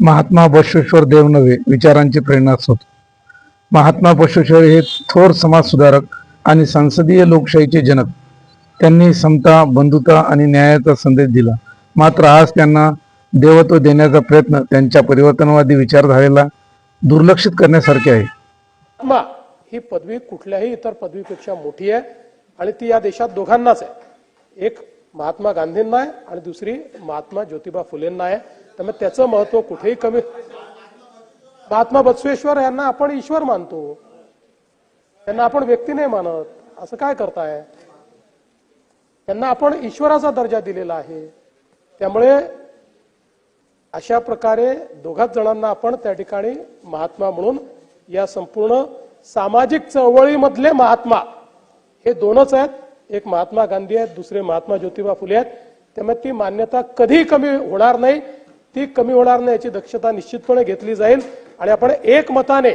महात्मा बसवेश्वर देव नव्हे विचारांची प्रेरणा होत महात्मा बसवेश्वर हे थोर समाज सुधारक आणि संसदीय लोकशाहीचे जनक. त्यांनी समता बंधुता आणि न्यायाचा संदेश दिला. मात्र आज त्यांना देवत्व देण्याचा प्रयत्न त्यांच्या परिवर्तनवादी विचारधारेला दुर्लक्षित करण्यासारखे आहे. महात्मा ही पदवी कुठल्याही इतर पदवीपेक्षा मोठी आहे आणि ती या देशात दोघांनाच आहे. एक महात्मा गांधींना आहे आणि दुसरी महात्मा ज्योतिबा फुलेंना आहे. त्यामुळे त्याचं महत्त्व कुठेही कमी महात्मा बसवेश्वर यांना आपण ईश्वर मानतो. त्यांना आपण व्यक्ती नाही मानत. असं काय करताय? त्यांना आपण ईश्वराचा दर्जा दिलेला आहे. त्यामुळे अशा प्रकारे दोघाच जणांना आपण त्या ठिकाणी महात्मा म्हणून या संपूर्ण सामाजिक चळवळीमधले महात्मा हे दोनच आहेत. एक महात्मा गांधी आहेत दुसरे महात्मा ज्योतिबा फुले आहेत. त्यामुळे ती मान्यता कधी कमी होणार नाही. ती कमी होणार नाही याची दक्षता निश्चितपणे घेतली जाईल. आणि आपण एकमताने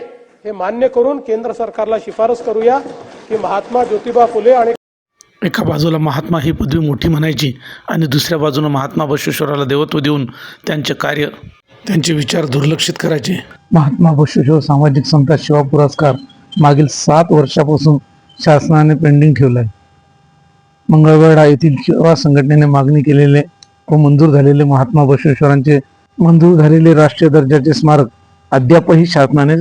हे मान्य करून केंद्र सरकारला शिफारस करूया की महात्मा ज्योतिबा फुले आणि एका बाजूला महात्मा ही पदवी मोठी म्हणायची आणि दुसऱ्या बाजूनं महात्मा बसवेश्वराला देवत्व देऊन त्यांचे कार्य त्यांचे विचार दुर्लक्षित करायचे. महात्मा बसवेश्वर सामाजिक समता सेवा पुरस्कार मागील सात वर्षापासून शासनाने पेंडिंग ठेवला आहे मंगळवेढा येथील सेवा संघटनेने मागणी केलेले व मंजूर झालेले महात्मा बसवेश्वरांचे मंजूर झालेले राष्ट्रीय दर्जाचे स्मारक अद्यापही शासनाने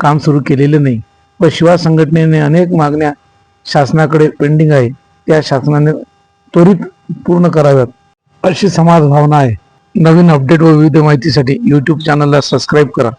काम सुरू केलेले नाही. व शिवा संघटनेने अनेक मागण्या शासनाकडे पेंडिंग आहे. त्या शासनाने त्वरित पूर्ण कराव्यात. अशी समाज भावना आहे. नवीन अपडेट व विविध माहितीसाठी यूट्यूब चॅनलला सबस्क्राईब करा.